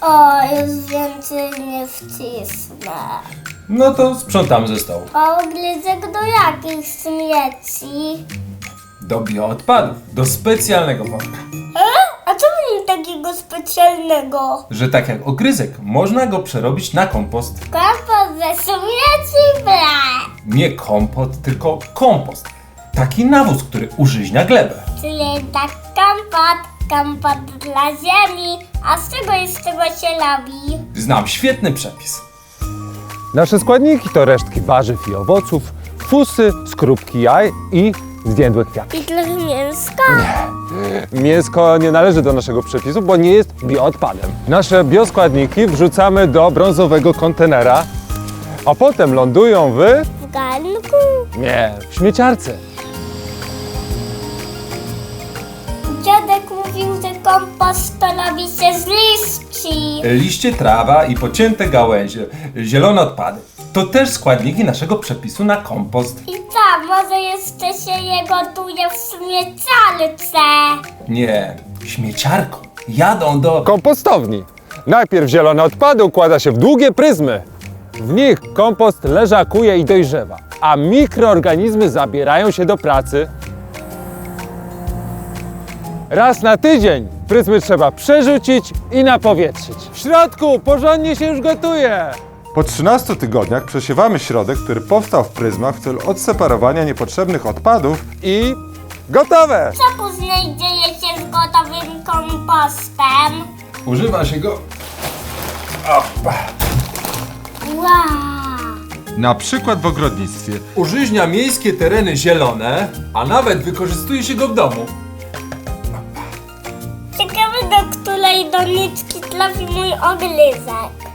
O, już więcej nie wcisnę. No to sprzątamy ze stołu. A ogryzek do jakich śmieci? Do bioodpadów, do specjalnego worka. E? A co w nim takiego specjalnego? Że tak jak ogryzek, można go przerobić na kompost. Kompost ze śmieci, ble! Nie kompot, tylko kompost. Taki nawóz, który użyźnia glebę. Czyli tak kompot, kompot dla ziemi. A z czego z czego się robi? Znam świetny przepis. Nasze składniki to resztki warzyw i owoców, fusy, skorupki jaj i zwiędłe kwiaty. I trochę mięska. Mięsko nie należy do naszego przepisu, bo nie jest bioodpadem. Nasze bioskładniki wrzucamy do brązowego kontenera, a potem lądują w... W garnku. nie, w śmieciarce. Że kompost to robi się z liści. Liście, trawa i pocięte gałęzie, zielone odpady. To też składniki naszego przepisu na kompost. I co, może jeszcze się je gotuje w śmieciarce? Nie, śmieciarką. Jadą do... Kompostowni. Najpierw zielone odpady układa się w długie pryzmy. W nich kompost leżakuje i dojrzewa, a mikroorganizmy zabierają się do pracy. Raz na tydzień pryzmy trzeba przerzucić i napowietrzyć. W środku porządnie się już gotuje. Po 13 tygodniach przesiewamy środek, który powstał w pryzmach w celu odseparowania niepotrzebnych odpadów I gotowe! Co później dzieje się z gotowym kompostem? Używa się go... Opa. Wow! na przykład w ogrodnictwie. Użyźnia miejskie tereny zielone, a nawet wykorzystuje się go w domu. Której doniczki trafi mój ogryzek.